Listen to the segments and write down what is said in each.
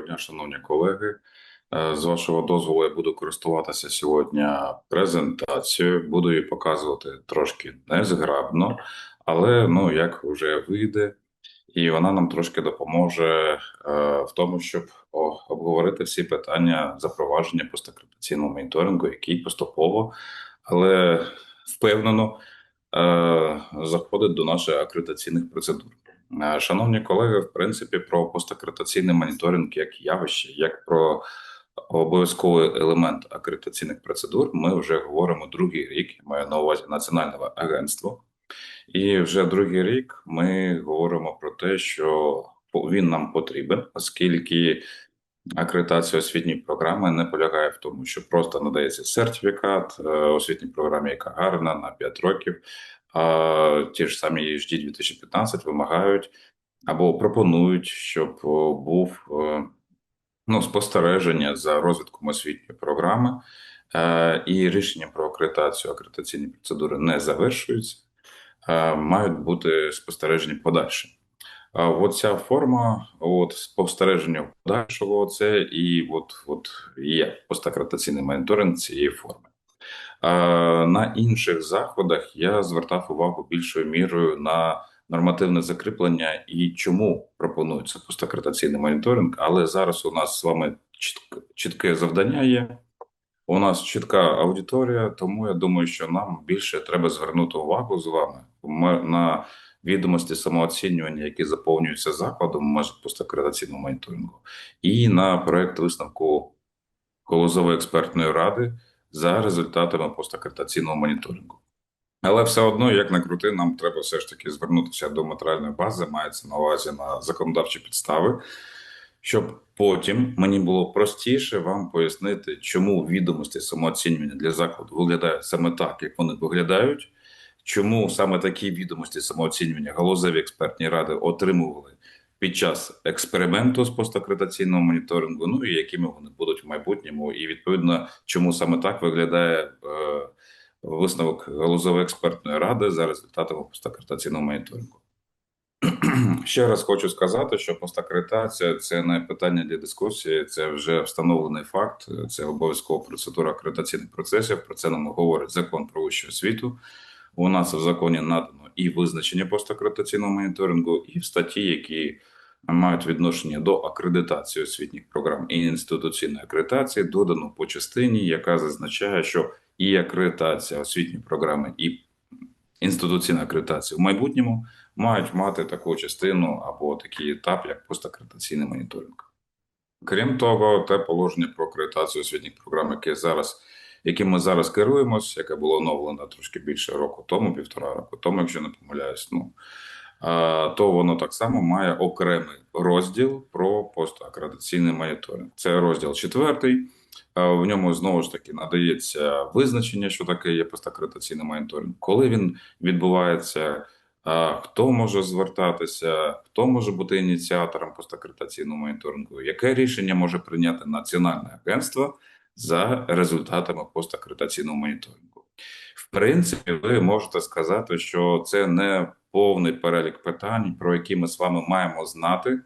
Доброго дня, шановні колеги. Е, З вашого дозволу, я буду користуватися сьогодні презентацією. Буду її показувати трошки незграбно, але ну як вже вийде, і вона нам трошки допоможе е, в тому, щоб обговорити всі питання запровадження постакредитаційного моніторингу, який поступово, але впевнено е, заходить до наших акредитаційних процедур. Е, Шановні колеги, в принципі, про постакредитаційний моніторинг як явище, як про обов'язковий елемент акредитаційних процедур, ми вже говоримо другий рік. Маю на увазі Національне агентство. І вже другий рік ми говоримо про те, що він нам потрібен, оскільки акредитація освітньої програми не полягає в тому, що просто надається сертифікат е, освітній програмі, яка гарна на 5 років. А ті ж самі EHD 2015 вимагають або пропонують, щоб був е, ну, спостереження за розвитком освітньої програми, е, і рішення про акредитацію акредитаційні процедури не завершуються, е, мають бути спостереження подальше. От ця форма, от спостереження подальшого, це і от, от є постакредитаційний моніторинг цієї форми. На інших заходах я звертав увагу більшою мірою на нормативне закріплення і чому пропонується постакредитаційний моніторинг. Але зараз у нас з вами чітке завдання є. У нас чітка аудиторія, тому я думаю, що нам більше треба звернути увагу з вами на відомості самооцінювання, які заповнюються закладом в межах моніторингу, і на проект висновку Колозової експертної ради за результатами постакредитаційного моніторингу. Але все одно, як не крути, нам треба все ж таки звернутися до матеріальної бази, мається на увазі на законодавчі підстави, щоб потім мені було простіше вам пояснити, чому відомості самооцінювання для закладу виглядають саме так, як вони виглядають, чому саме такі відомості самооцінювання галузеві експертні ради отримували під час експерименту з постакредитаційного моніторингу, ну і якими вони будуть в майбутньому, і відповідно, чому саме так виглядає е, висновок галузової експертної ради за результатами постакредитаційного моніторингу. Ще раз хочу сказати, що постакредитація це не питання для дискусії, це вже встановлений факт, це обов'язкова процедура акредитаційних процесів. Про це нам говорить закон про вищу освіту. У нас в законі надано і визначення постакредитаційного моніторингу, і в статті, які мають відношення до акредитації освітніх програм і інституційної акредитації, додано по частині, яка зазначає, що і акредитація освітньої програми, і інституційна акредитація в майбутньому мають мати таку частину або такий етап, як постакредитаційний моніторинг. Крім того, те положення про акредитацію освітніх програм, яке зараз, яким ми зараз керуємось, яке було оновлено трошки більше року тому, півтора року тому, якщо не помиляюсь, ну то воно так само має окремий розділ про постакредитаційний моніторинг. Це розділ четвертий. В ньому знову ж таки надається визначення, що таке є постакредитаційний моніторинг, коли він відбувається. Хто може звертатися, хто може бути ініціатором постакредитаційного моніторингу? Яке рішення може прийняти Національне агентство за результатами постакредитаційного моніторингу? В принципі, ви можете сказати, що це не повний перелік питань, про які ми з вами маємо знати,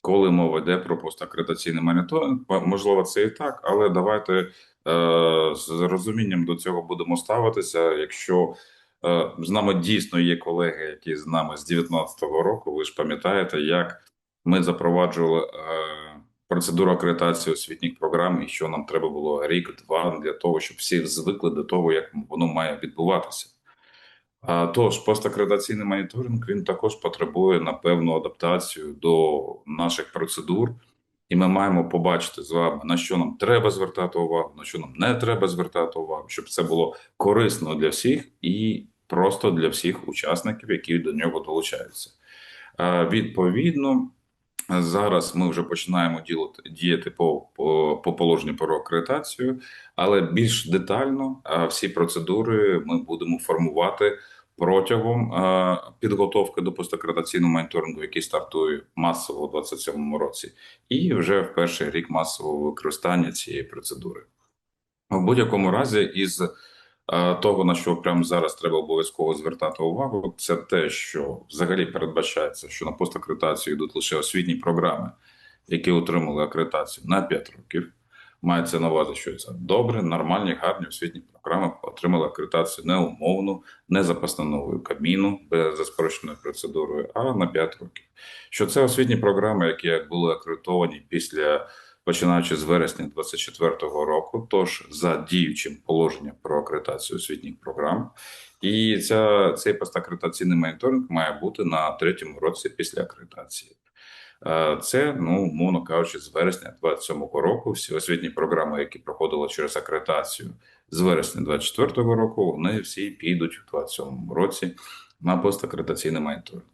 коли мова йде про постакредитаційний моніторинг. Можливо, це і так, але давайте е, з розумінням до цього будемо ставитися, якщо. Е, З нами дійсно є колеги, які з нами з 19-го року. Ви ж пам'ятаєте, як ми запроваджували е, процедуру акредитації освітніх програм, і що нам треба було рік-два для того, щоб всі звикли до того, як воно має відбуватися. Тож, постакредитаційний моніторинг він також потребує на певну адаптацію до наших процедур, і ми маємо побачити з вами, на що нам треба звертати увагу, на що нам не треба звертати увагу, щоб це було корисно для всіх і просто для всіх учасників, які до нього долучаються. Відповідно, зараз ми вже починаємо діяти по, по, по положенню про акредитацію, але більш детально всі процедури ми будемо формувати протягом підготовки до постакредитаційного моніторингу, який стартує масово у 2027 році, і вже в перший рік масового використання цієї процедури. В будь-якому разі, із того, на що прямо зараз треба обов'язково звертати увагу, це те, що взагалі передбачається, що на постакредитацію йдуть лише освітні програми, які отримали акредитацію на 5 років. Мається на увазі, що це добре, нормальні, гарні освітні програми отримали акредитацію не умовну, не за постановою Кабміну, без спрощеною процедурою, а на 5 років. Що це освітні програми, які були акредитовані після починаючи з вересня 2024 року, тож за діючим положенням про акредитацію освітніх програм. І ця, цей постакредитаційний моніторинг має бути на третьому році після акредитації. Е, Це, ну, умовно кажучи, з вересня 27-го року всі освітні програми, які проходили через акредитацію з вересня 24-го року, вони всі підуть у 27-му році на постакредитаційний моніторинг.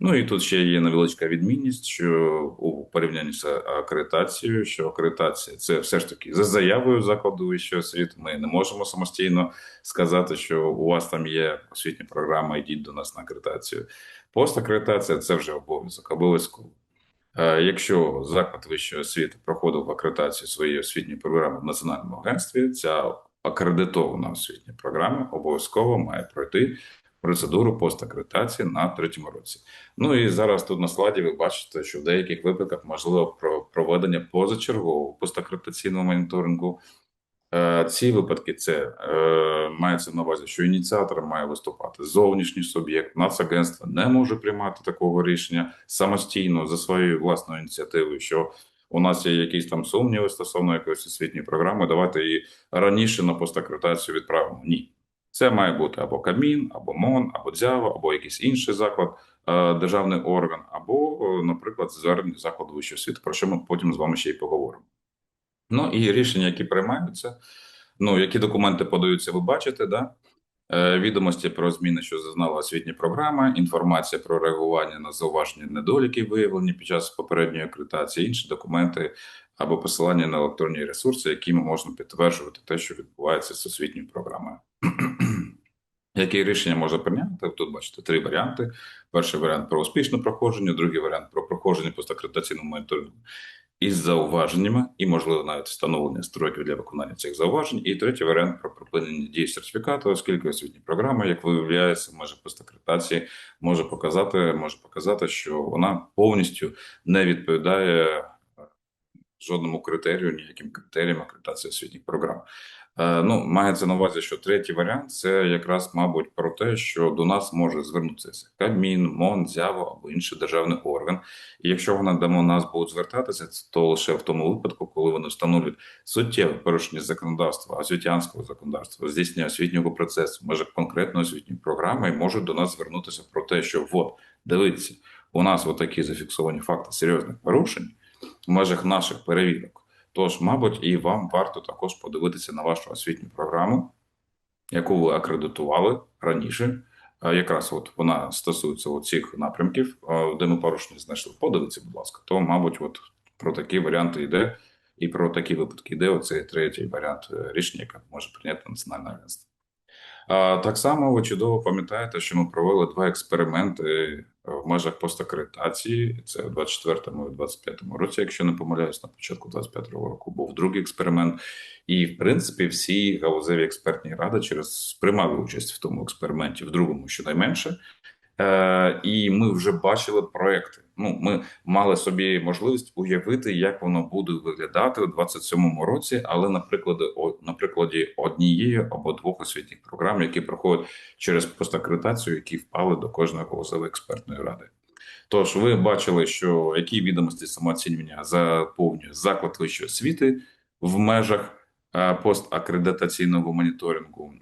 Ну і тут ще є невеличка відмінність, що у порівнянні з акредитацією, що акредитація це все ж таки за заявою закладу вищої освіти. Ми не можемо самостійно сказати, що у вас там є освітня програма, йдіть до нас на акредитацію. Постакредитація це вже обов'язок, обов'язково. Е, Якщо заклад вищої освіти проходив акредитацію своєї освітньої програми в національному агентстві, ця акредитована освітня програма обов'язково має пройти процедуру постакредитації на третьому році. Ну і зараз тут на слайді ви бачите, що в деяких випадках можливо про проведення позачергового постакредитаційного моніторингу. Е, Ці випадки це е, мається на увазі, що ініціатором має виступати зовнішній суб'єкт, Нацагентство не може приймати такого рішення самостійно за своєю власною ініціативою. Що у нас є якісь там сумніви стосовно якоїсь освітньої програми, давайте її раніше на постакредитацію відправимо. Ні, це має бути або Кабмін, або МОН, або ДЗЯВО, або якийсь інший заклад, е, державний орган, або, е, наприклад, звернення закладу вищої освіти, про що ми потім з вами ще й поговоримо. Ну і рішення, які приймаються, ну які документи подаються, ви бачите, да? Е, Відомості про зміни, що зазнала освітня програма, інформація про реагування на зауваження недоліків, виявлені під час попередньої акредитації, інші документи або посилання на електронні ресурси, якими можна підтверджувати те, що відбувається з освітньою програмою. Які рішення можна прийняти? Тут бачите три варіанти: перший варіант про успішне проходження, другий варіант про проходження постакредитаційного моніторингу із зауваженнями, і, можливо, навіть встановлення строків для виконання цих зауважень. І третій варіант про припинення дії сертифікату, оскільки освітні програми, як виявляється, може постакредитації, може показати, може показати, що вона повністю не відповідає жодному критерію, ніяким критеріям акредитації освітніх програм. Е, Ну, мається на увазі, що третій варіант це якраз, мабуть, про те, що до нас може звернутися Кабмін, МОН, ЗЯВО або інший державний орган. І якщо вони до нас будуть звертатися, то лише в тому випадку, коли вони встановлюють суттєве порушення законодавства, освітянського законодавства, здійснення освітнього процесу, може конкретної освітньої програми, і можуть до нас звернутися про те, що от дивіться, у нас отакі зафіксовані факти серйозних порушень в межах наших перевірок. Тож, мабуть, і вам варто також подивитися на вашу освітню програму, яку ви акредитували раніше. Якраз от вона стосується цих напрямків, де ми порушення знайшли. Подивіться, будь ласка, то, мабуть, от про такі варіанти йде, і про такі випадки йде оцей третій варіант е, рішення, яке може прийняти Національне агентство. Так само ви чудово пам'ятаєте, що ми провели два експерименти в межах постакредитації. Це в 24-му і 25-му році, якщо не помиляюсь, на початку 25-го року був другий експеримент. І, в принципі, всі галузеві експертні ради через приймали участь в тому експерименті, в другому щонайменше. Е, І ми вже бачили проекти. Ну, ми мали собі можливість уявити, як воно буде виглядати у 27-му році, але на прикладі, на прикладі однієї або двох освітніх програм, які проходять через постакредитацію, які впали до кожної галузевої експертної ради. Тож ви бачили, що які відомості самооцінювання заповнює заклад вищої освіти в межах е, постакредитаційного моніторингу.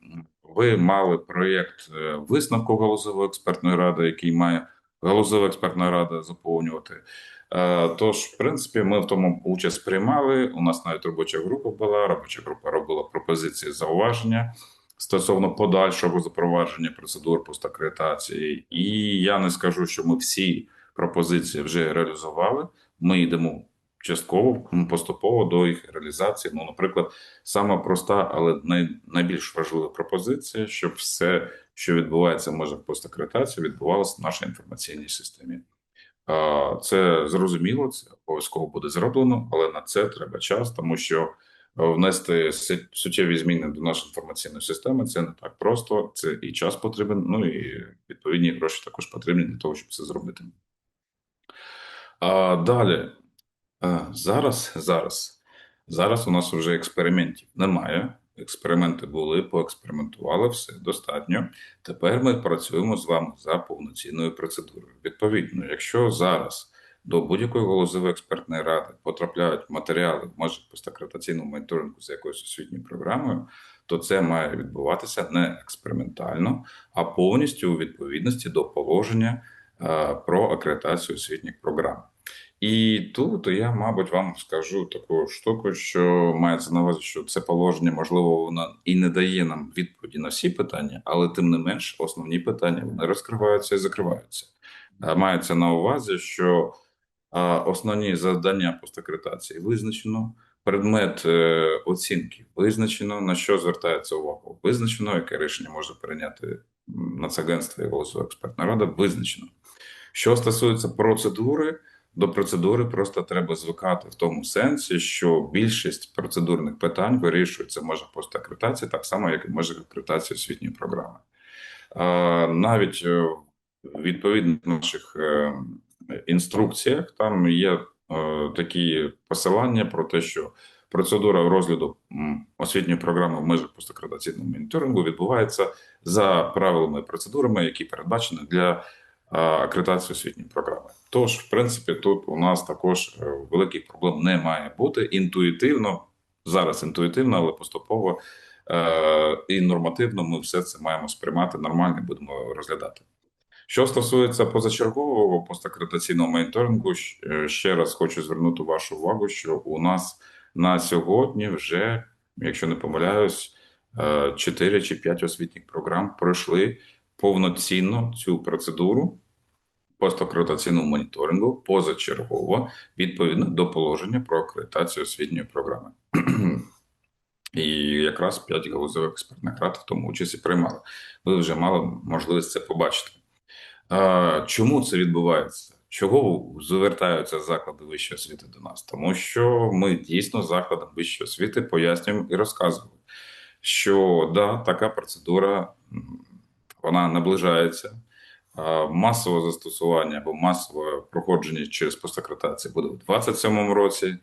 Ви мали проєкт е, висновку галузевої експертної ради, який має галузова експертна рада заповнювати. Е, Тож, в принципі, ми в тому участь приймали. У нас навіть робоча група була. Робоча група робила пропозиції зауваження стосовно подальшого запровадження процедур постакредитації. І я не скажу, що ми всі пропозиції вже реалізували. Ми йдемо частково поступово до їх реалізації. Ну, наприклад, сама проста, але най, найбільш важлива пропозиція, щоб все, що відбувається в межах відбувалося в нашій інформаційній системі. Це зрозуміло, це обов'язково буде зроблено, але на це треба час, тому що внести суттєві зміни до нашої інформаційної системи це не так просто. Це і час потрібен, ну і відповідні гроші також потрібні для того, щоб це зробити. А Далі Е, Зараз, зараз, зараз у нас вже експериментів немає. Експерименти були, поекспериментували, все достатньо. Тепер ми працюємо з вами за повноцінною процедурою. Відповідно, якщо зараз до будь-якої голосової експертної ради потрапляють матеріали в межах постакредитаційного моніторингу з якоюсь освітньою програмою, то це має відбуватися не експериментально, а повністю у відповідності до положення е, про акредитацію освітніх програм. І тут я, мабуть, вам скажу таку штуку, що мається на увазі, що це положення, можливо, воно і не дає нам відповіді на всі питання, але тим не менш, основні питання вони розкриваються і закриваються. Мається на увазі, що основні завдання постакредитації визначено, предмет е, оцінки визначено, на що звертається увага, визначено, яке рішення може прийняти Нацагентство і голосова експертна рада, визначено. Що стосується процедури, до процедури просто треба звикати в тому сенсі, що більшість процедурних питань вирішується межах постакредитації, так само, як і межах акредитації освітньої програми. Навіть е, відповідно наших е, інструкціях там є е, такі посилання про те, що процедура розгляду освітньої програми в межах постакредитаційного моніторингу відбувається за правилами і процедурами, які передбачені для а, акредитації освітньої програми. Тож, в принципі, тут у нас також е, великих проблем не має бути інтуїтивно, зараз інтуїтивно, але поступово е, і нормативно ми все це маємо сприймати нормально будемо розглядати. Що стосується позачергового постакредитаційного моніторингу, е, ще раз хочу звернути вашу увагу, що у нас на сьогодні вже, якщо не помиляюсь, 4 чи 5 освітніх програм пройшли повноцінно цю процедуру постакредитаційного моніторингу позачергово відповідно до положення про акредитацію освітньої програми. І якраз 5 галузевих експертних рад в тому участі приймали. Ви вже мали можливість це побачити. Чому це відбувається? Чого звертаються заклади вищої освіти до нас? Тому що ми дійсно закладам вищої освіти пояснюємо і розказуємо, що да, така процедура вона наближається. Масове застосування або масове проходження через постакредитацію буде у 2027 році.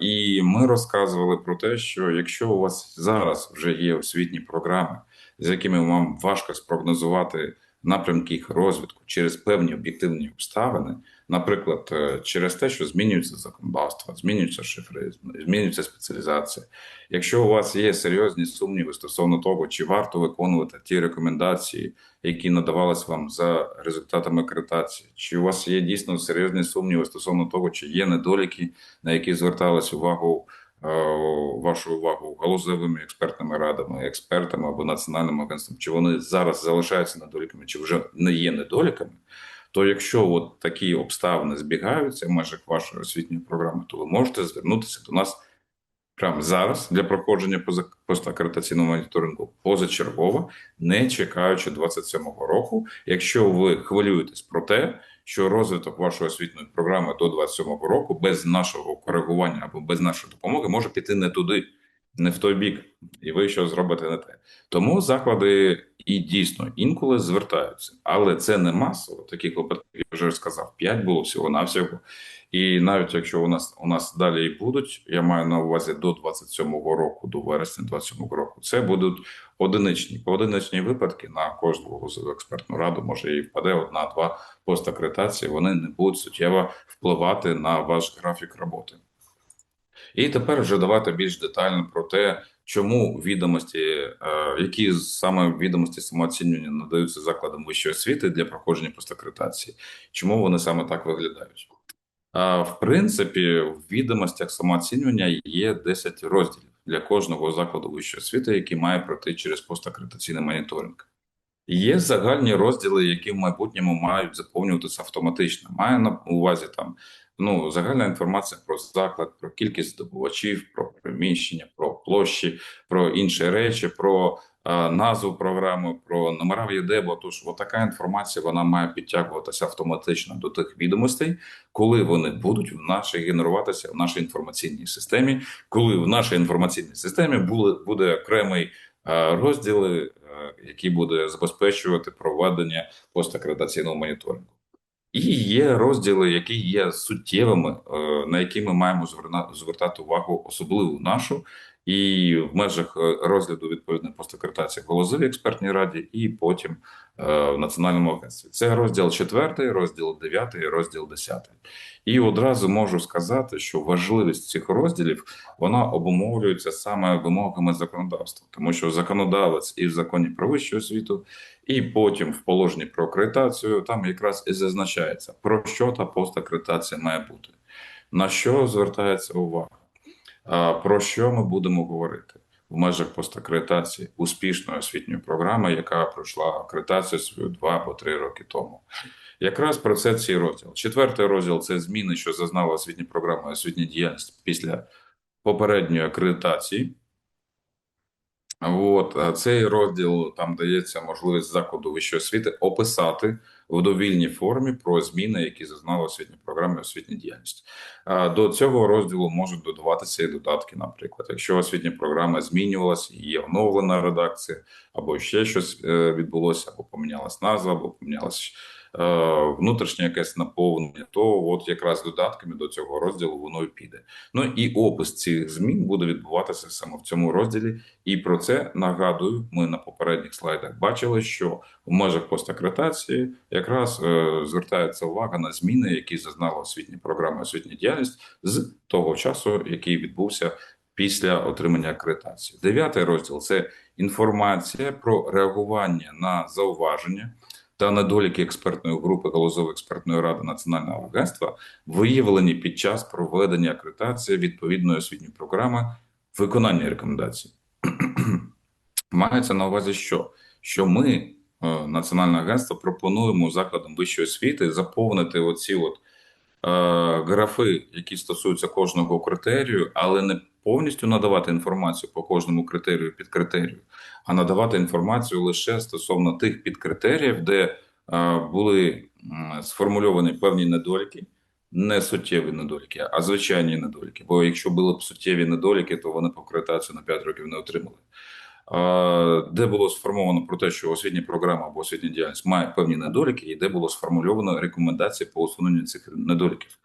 І ми розказували про те, що якщо у вас зараз вже є освітні програми, з якими вам важко спрогнозувати напрямки їх розвитку через певні об'єктивні обставини, наприклад, е, через те, що змінюється законодавство, змінюються шифри, змінюється спеціалізація. Якщо у вас є серйозні сумніви стосовно того, чи варто виконувати ті рекомендації, які надавались вам за результатами акредитації, чи у вас є дійсно серйозні сумніви стосовно того, чи є недоліки, на які зверталась увагу вашу увагу галузевими експертними радами, експертами або національним агентством, чи вони зараз залишаються недоліками, чи вже не є недоліками. То якщо от такі обставини збігаються в межах вашої освітньої програми, то ви можете звернутися до нас прямо зараз для проходження постакредитаційного моніторингу позачергово, не чекаючи 27-го року, якщо ви хвилюєтесь про те, що розвиток вашої освітньої програми до 27-го року без нашого коригування або без нашої допомоги може піти не туди, не в той бік, і ви що зробите не те. Тому заклади і дійсно інколи звертаються, але це не масово. Таких випадків я вже сказав, 5 було всього навсього. І навіть якщо у нас у нас далі і будуть, я маю на увазі до 27-го року, до вересня 27-го року, це будуть одиничні поодиничні випадки на кожну експертну раду. Може і впаде одна-два постакредитації. Вони не будуть суттєво впливати на ваш графік роботи. І тепер вже давайте більш детально про те, чому відомості, е, які саме відомості самооцінювання надаються закладам вищої освіти для проходження постакредитації, чому вони саме так виглядають. В принципі, в відомостях самооцінювання є 10 розділів для кожного закладу вищої освіти, який має пройти через постакредитаційний моніторинг. Є загальні розділи, які в майбутньому мають заповнюватися автоматично. Має на увазі там ну загальна інформація про заклад, про кількість здобувачів, про приміщення, про площі, про інші речі, про назву програми, про номера в ЄДЕБО. Тож така інформація вона має підтягуватися автоматично до тих відомостей, коли вони будуть в нашій генеруватися в нашій інформаційній системі, коли в нашій інформаційній системі буде, буде окремий е, розділи, е, який буде забезпечувати проведення постакредитаційного моніторингу. І є розділи, які є суттєвими, е, на які ми маємо звертати увагу, особливо нашу, і в межах е, розгляду відповідної постакредитації в експертній раді, і потім е, в Національному агентстві. Це розділ 4, розділ 9, розділ 10. І одразу можу сказати, що важливість цих розділів вона обумовлюється саме вимогами законодавства, тому що законодавець і в законі про вищу освіту, і потім в положенні про акредитацію там якраз і зазначається, про що та постакредитація має бути, на що звертається увага, про що ми будемо говорити в межах постакредитації успішної освітньої програми, яка пройшла акредитацію свою два або три роки тому. Якраз про це цей розділ. Четвертий розділ це зміни, що зазнала освітня програма освітня діяльність після попередньої акредитації. От цей розділ там дається можливість закладу вищої освіти описати в довільній формі про зміни, які зазнала освітня програма освітня діяльність. До цього розділу можуть додаватися і додатки, наприклад, якщо освітня програма змінювалася, є оновлена редакція, або ще щось е, відбулося, або помінялась назва, або помінялась внутрішнє якесь наповнення, то от якраз додатками до цього розділу воно і піде. Ну і опис цих змін буде відбуватися саме в цьому розділі. І про це нагадую, ми на попередніх слайдах бачили, що в межах постакредитації якраз е, звертається увага на зміни, які зазнала освітня програма освітня діяльність з того часу, який відбувся після отримання акредитації. Дев'ятий розділ це інформація про реагування на зауваження. Та недоліки експертної групи Галузової експертної ради Національного агентства виявлені під час проведення акредитації відповідної освітньої програми виконання рекомендацій. Мається на увазі, що що ми, е, Національне агентство, пропонуємо закладам вищої освіти заповнити оці от е, графи, які стосуються кожного критерію, але не повністю надавати інформацію по кожному критерію під критерію, а надавати інформацію лише стосовно тих підкритеріїв, де е, були сформульовані певні недоліки. Не суттєві недоліки, а звичайні недоліки. Бо якщо були б суттєві недоліки, то вони по на 5 років не отримали. Де було сформовано про те, що освітня програма або освітня діяльність має певні недоліки, і де було сформульовано рекомендації по усуненню цих недоліків.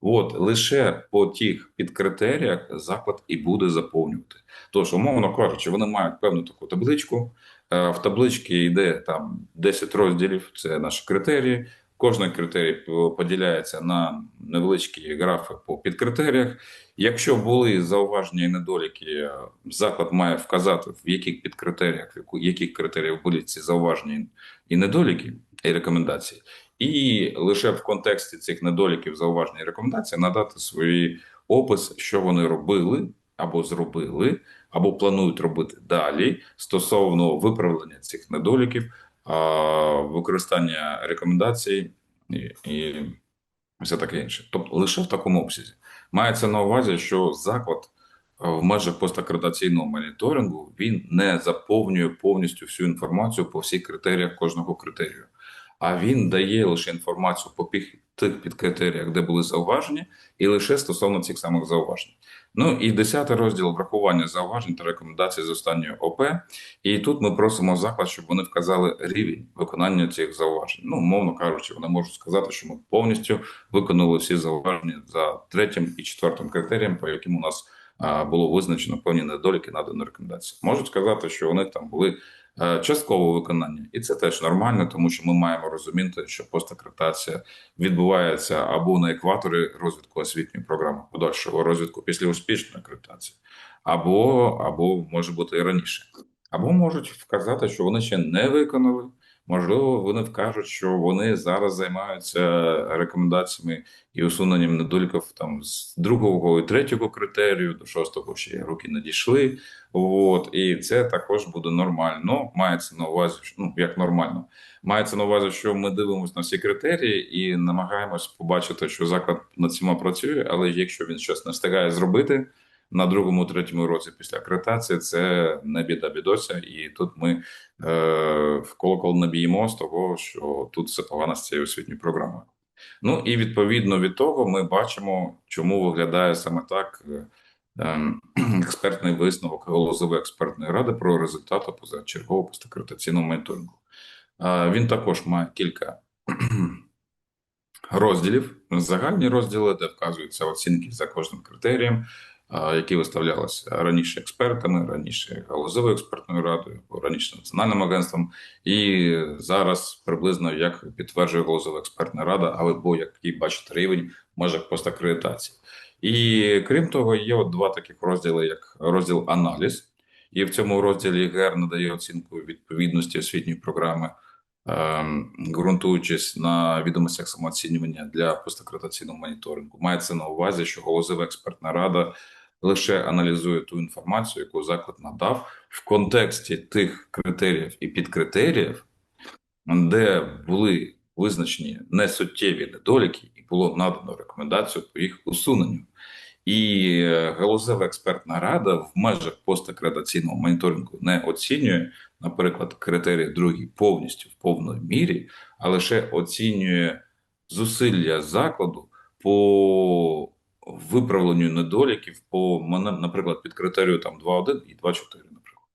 От лише по тих підкритеріях заклад і буде заповнювати. Тож, умовно кажучи, вони мають певну таку табличку. Е, В табличці йде там 10 розділів, це наші критерії. Кожний критерій поділяється на невеличкі графи по підкритеріях. Якщо були зауваження і недоліки, заклад має вказати, в яких підкритеріях, в яких критеріях були ці зауваження і недоліки і рекомендації, і лише в контексті цих недоліків, зауважень і рекомендацій надати свої опис, що вони робили або зробили, або планують робити далі стосовно виправлення цих недоліків використання рекомендацій і, і все таке інше. Тобто лише в такому обсязі. Мається на увазі, що заклад в межах постакредитаційного моніторингу він не заповнює повністю всю інформацію по всіх критеріях кожного критерію, а він дає лише інформацію по тих підкритеріях, де були зауваження, і лише стосовно цих самих зауважень. Ну і десятий розділ врахування зауважень та рекомендацій з останньої ОП. І тут ми просимо заклад, щоб вони вказали рівень виконання цих зауважень. Ну, мовно кажучи, вони можуть сказати, що ми повністю виконали всі зауваження за третім і четвертим критерієм, по яким у нас було визначено певні недоліки наданої рекомендації. Можуть сказати, що них там були Е, часткове виконання, і це теж нормально, тому що ми маємо розуміти, що постакредитація відбувається або на екваторі розвитку освітньої програми подальшого розвитку після успішної акредитації, або або може бути і раніше, або можуть вказати, що вони ще не виконали. Можливо, вони вкажуть, що вони зараз займаються рекомендаціями і усуненням недоліків там з другого і третього критерію, до шостого ще руки не дійшли. От і це також буде нормально. Мається на увазі, ну як нормально, мається на увазі, що ми дивимося на всі критерії і намагаємось побачити, що заклад над цим працює, але якщо він щось не встигає зробити на другому, третьому році після акредитації, це не біда бідося, і тут ми е, в колокол наб'ємо з того, що тут все погано з цією освітньою програмою. Ну і відповідно від того, ми бачимо, чому виглядає саме так е, ем, експертний висновок Голозової експертної ради про результати позачергового постакредитаційного моніторингу. Він також має кілька розділів, загальні розділи, де вказуються оцінки за кожним критерієм, які виставлялися раніше експертами, раніше галузевою експертною радою, раніше національним агентством, і зараз приблизно як підтверджує галузова експертна рада, або який бачить рівень в межах постакредитації. І крім того, є от два таких розділи, як розділ аналіз, і в цьому розділі ГЕР надає оцінку відповідності освітньої програми. Ем, ґрунтуючись на відомостях самооцінювання для постакредитаційного моніторингу, мається на увазі, що галузева експертна рада лише аналізує ту інформацію, яку заклад надав в контексті тих критеріїв і підкритеріїв, де були визначені несуттєві недоліки, і було надано рекомендацію по їх усуненню. І галузева експертна рада в межах постакредаційного моніторингу не оцінює, наприклад, критерії другі повністю в повної мірі, а лише оцінює зусилля закладу по виправленню недоліків по наприклад, під критерію там 2.1 і 2.4, наприклад.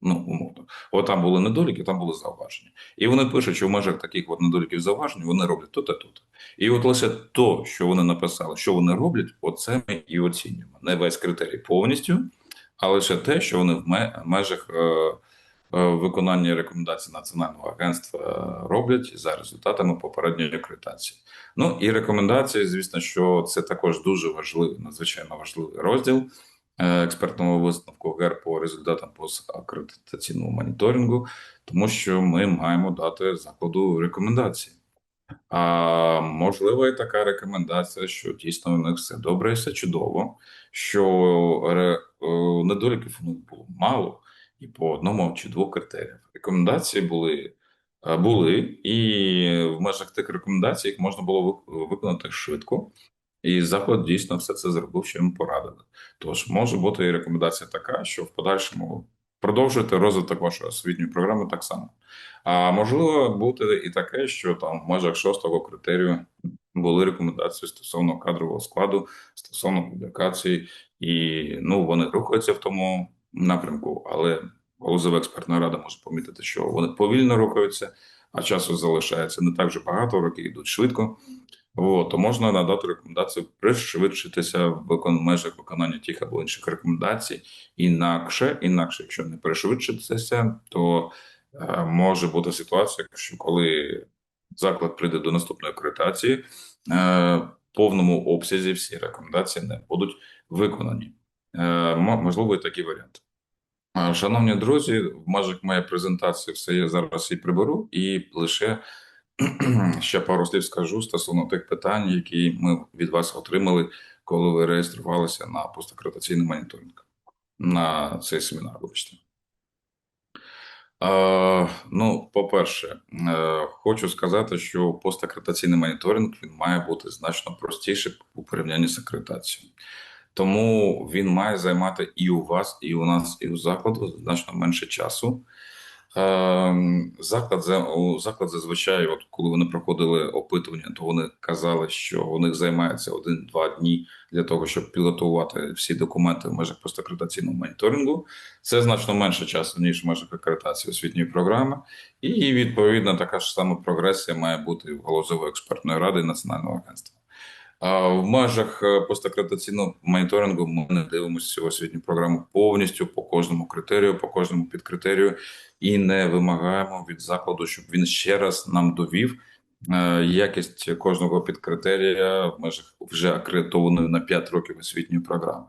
Ну, умовно, от там були недоліки, там були зауваження. І вони пишуть, що в межах таких от недоліків зауважень вони роблять то-то, то-то. І от лише то, що вони написали, що вони роблять, оце ми і оцінюємо. Не весь критерій повністю, а лише те, що вони в межах е, е, виконання рекомендацій Національного агентства роблять за результатами попередньої акредитації. Ну і рекомендації, звісно, що це також дуже важливий, надзвичайно важливий розділ. Е, експертного висновку ГЕР по результатам постакредитаційного моніторингу, тому що ми маємо дати закладу рекомендації. А можливо, і така рекомендація, що дійсно у них все добре і все чудово, що ре, е, недоліків у них було мало, і по одному чи двох критеріях. Рекомендації були, е, були, і в межах тих рекомендацій їх можна було виконати швидко. І заклад дійсно все це зробив, що йому порадили. Тож може бути і рекомендація така, що в подальшому продовжуйте розвиток вашої освітньої програми так само. А можливо бути і таке, що там в межах шостого критерію були рекомендації стосовно кадрового складу, стосовно публікації, і ну вони рухаються в тому напрямку, але галузова експертна рада може помітити, що вони повільно рухаються, а часу залишається не так вже багато, роки йдуть швидко. О, то можна надати рекомендацію пришвидшитися в викон... межах виконання тих або інших рекомендацій. Інакше, інакше, якщо не пришвидшитися, то е, може бути ситуація, що коли заклад прийде до наступної акредитації, е, повному обсязі всі рекомендації не будуть виконані. Е, можливо, і такий варіант. Е, шановні друзі, в межах моєї презентації все я зараз і приберу, і лише ще пару слів скажу стосовно тих питань, які ми від вас отримали, коли ви реєструвалися на постакредитаційний моніторинг на цей семінар. Вибачте. Е, ну, по-перше, е, хочу сказати, що постакредитаційний моніторинг він має бути значно простіше у порівнянні з акредитацією. Тому він має займати і у вас, і у нас, і у закладу значно менше часу. Ем, заклад заклад зазвичай, от коли вони проходили опитування, то вони казали, що у них займається один-два дні для того, щоб підготувати всі документи в межах постакредитаційного моніторингу. Це значно менше часу ніж в межах акредитації освітньої програми, і відповідно така ж сама прогресія має бути в галузової експертної ради національного агентства. В межах е, постакредитаційного моніторингу ми не дивимося цю освітню програму повністю по кожному критерію, по кожному підкритерію, і не вимагаємо від закладу, щоб він ще раз нам довів е, якість кожного підкритерія в межах вже акредитованої на 5 років освітньої програми.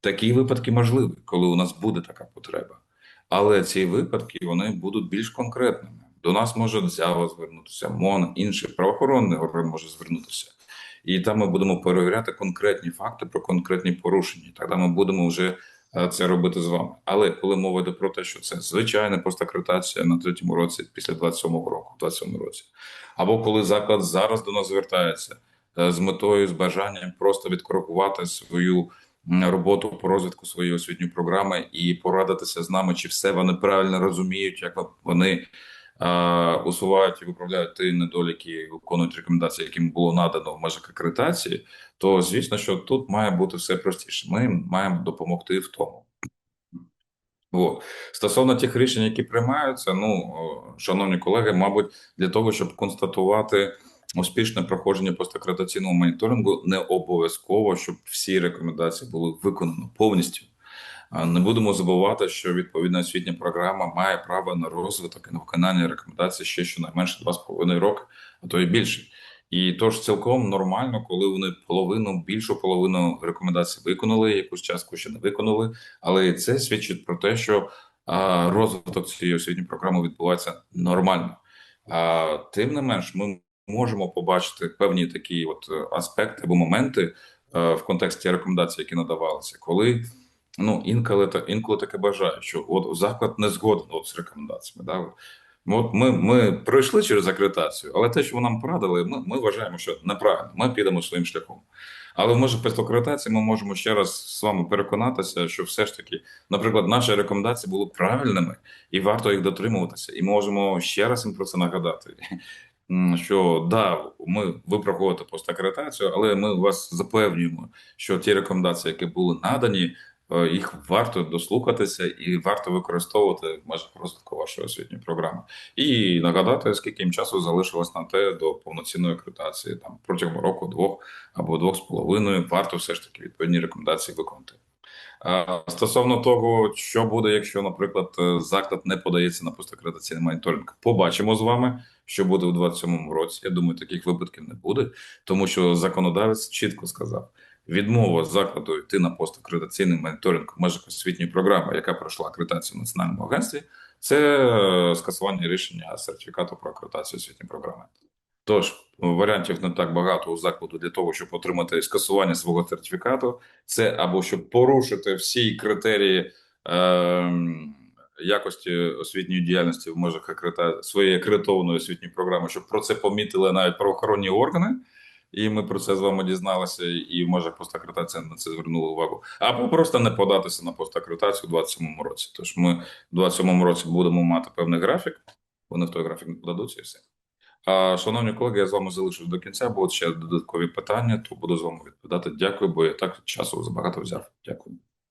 Такі випадки можливі, коли у нас буде така потреба. Але ці випадки вони будуть більш конкретними. До нас може дзява звернутися, МОН, інший правоохоронний орган може звернутися. І там ми будемо перевіряти конкретні факти про конкретні порушення. Тоді ми будемо вже е, це робити з вами. Але коли мова йде про те, що це звичайна постакредитація на третьому році після 27-го року, 27 році, або коли заклад зараз до нас звертається е, з метою з бажанням просто відкоригувати свою. Роботу по розвитку своєї освітньої програми і порадитися з нами, чи все вони правильно розуміють, як вони усувають і виправляють ті недоліки, виконують рекомендації, яким було надано в межах акредитації, то звісно, що тут має бути все простіше. Ми маємо допомогти в тому. О. Стосовно тих рішень, які приймаються, ну шановні колеги, мабуть, для того, щоб констатувати успішне проходження постакредитаційного моніторингу не обов'язково, щоб всі рекомендації були виконані повністю. Не будемо забувати, що відповідна освітня програма має право на розвиток і на виконання рекомендацій ще щонайменше 2,5 роки, а то і більше. І тож цілком нормально, коли вони половину, більшу половину рекомендацій виконали, якусь частку ще не виконали. Але це свідчить про те, що розвиток цієї освітньої програми відбувається нормально. А тим не менш, ми можемо побачити певні такі от е, аспекти або моменти е, в контексті рекомендацій, які надавалися, коли ну інколи та інколи таке бажає, що от заклад не згоден от з рекомендаціями. Да? От ми, ми пройшли через акредитацію, але те, що ви нам порадили, ми, ми вважаємо, що неправильно. Ми підемо своїм шляхом. Але може після акредитації ми можемо ще раз з вами переконатися, що все ж таки, наприклад, наші рекомендації були правильними і варто їх дотримуватися. І можемо ще раз їм про це нагадати. Що да, ми ви проходите постакредитацію, але ми вас запевнюємо, що ті рекомендації, які були надані, їх варто дослухатися і варто використовувати в межах розвитку вашої освітньої програми. І нагадати, скільки їм часу залишилось на те до повноцінної акредитації, там протягом року, двох або двох з половиною, варто все ж таки відповідні рекомендації виконати. Стосовно того, що буде, якщо, наприклад, е, заклад не подається на постакредитаційний моніторинг, побачимо з вами, що буде у 2027 році. Я думаю, таких випадків не буде, тому що законодавець чітко сказав: відмова закладу йти на постакредитаційний моніторинг в межах освітньої програми, яка пройшла акредитацію в національному агентстві, це е, скасування рішення сертифікату про акредитацію освітньої програми. Тож варіантів не так багато у закладу для того, щоб отримати скасування свого сертифікату. Це або щоб порушити всі критерії е, якості освітньої діяльності в межах акредита... своєї акредитованої освітньої програми, щоб про це помітили навіть правоохоронні органи. І ми про це з вами дізналися, і в межах на це звернули увагу. Або просто не податися на постакретацію у 27-му році. Тож ми в 27-му році будемо мати певний графік. Вони в той графік не подадуться і все. А, Шановні колеги, я з вами залишусь до кінця. Будуть ще додаткові питання, то буду з вами відповідати. Дякую, бо я так часу забагато взяв. Дякую.